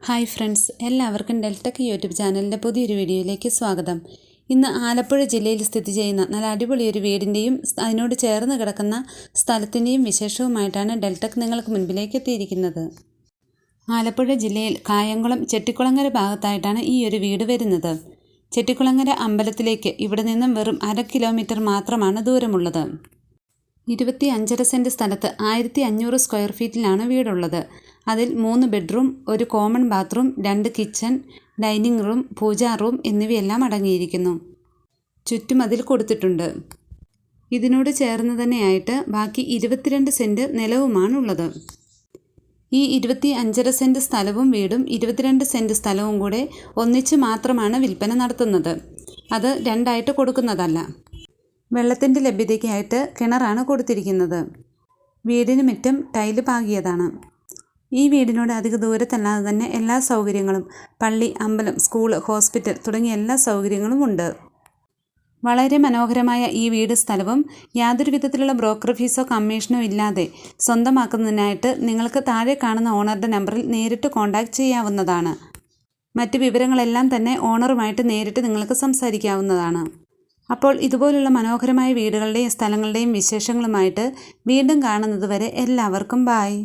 Hi friends എല്ലാവർക്കും ഡെൽറ്റക്ക് YouTube ചാനലിന്റെ പുതിയൊരു വീഡിയോയിലേക്ക് സ്വാഗതം. ഇന്ന് ആലപ്പുഴ ജില്ലയിൽ സ്ഥിതി ചെയ്യുന്ന നല്ല അടിപൊളി ഒരു വീടിന്റെയും അതിനോട് ചേർന്ന് കിടക്കുന്ന സ്ഥലത്തിന്റെയും വിശേഷവുമായിട്ടാണ് ഡെൽറ്റക്ക് നിങ്ങൾക്ക് മുൻപിലേക്ക് എത്തിയിരിക്കുന്നത്. ആലപ്പുഴ ജില്ലയിൽ കായംകുളം ചെട്ടിക്കുളങ്ങര ഭാഗത്തായിട്ടാണ് ഈ ഒരു വീട് വരുന്നത്. ചെട്ടിക്കുളങ്ങര അമ്പലത്തിലേക്ക് ഇവിടെ നിന്നും വെറും അര കിലോമീറ്റർ മാത്രമാണ് ദൂരമുള്ളത്. ഇരുപത്തി അഞ്ചര സെന്റ് സ്ഥലത്ത് ആയിരത്തി അഞ്ഞൂറ് സ്ക്വയർ ഫീറ്റിലാണ് വീടുള്ളത്. അതിൽ മൂന്ന് ബെഡ്റൂം ഒരു കോമൺ ബാത്റൂം രണ്ട് kitchen dining room puja room എന്നിവയെല്ലാം അടങ്ങിയിരിക്കുന്നു. ചുറ്റും അതിൽ കൊടുത്തിട്ടുണ്ട്. ഇതിനോട് ചേർന്ന് തന്നെയായിട്ട് ബാക്കി ഇരുപത്തിരണ്ട് സെന്റ് നിലവുമാണുള്ളത്. ഈ ഇരുപത്തി അഞ്ചര സെന്റ് സ്ഥലവും വീടും ഇരുപത്തിരണ്ട് സെന്റ് സ്ഥലവും കൂടെ ഒന്നിച്ച് മാത്രമാണ് വിൽപ്പന നടത്തുന്നത്. അത് രണ്ടായിട്ട് കൊടുക്കുന്നതല്ല. വെള്ളത്തിന്റെ ലഭ്യതയ്ക്കായിട്ട് കിണറാണ് കൊടുത്തിരിക്കുന്നത്. വീടിന് മുറ്റം ടൈൽ പാകിയതാണ്. ഈ വീടിനോട് അധിക ദൂരത്തല്ലാതെ തന്നെ എല്ലാ സൗകര്യങ്ങളും പള്ളി അമ്പലം സ്കൂൾ ഹോസ്പിറ്റൽ തുടങ്ങിയ എല്ലാ സൗകര്യങ്ങളും ഉണ്ട്. വളരെ മനോഹരമായ ഈ വീട് സ്ഥലവും യാതൊരു വിധത്തിലുള്ള ബ്രോക്കർ ഫീസോ കമ്മീഷനോ ഇല്ലാതെ സ്വന്തമാക്കുന്നതിനായിട്ട് നിങ്ങൾക്ക് താഴെ കാണുന്ന ഓണറുടെ നമ്പറിൽ നേരിട്ട് കോൺടാക്റ്റ് ചെയ്യാവുന്നതാണ്. മറ്റ് വിവരങ്ങളെല്ലാം തന്നെ ഓണറുമായിട്ട് നേരിട്ട് നിങ്ങൾക്ക് സംസാരിക്കാവുന്നതാണ്. അപ്പോൾ ഇതുപോലുള്ള മനോഹരമായ വീടുകളുടെയും സ്ഥലങ്ങളുടെയും വിശേഷങ്ങളുമായിട്ട് വീണ്ടും കാണുന്നത് വരെ എല്ലാവർക്കും ബായ്.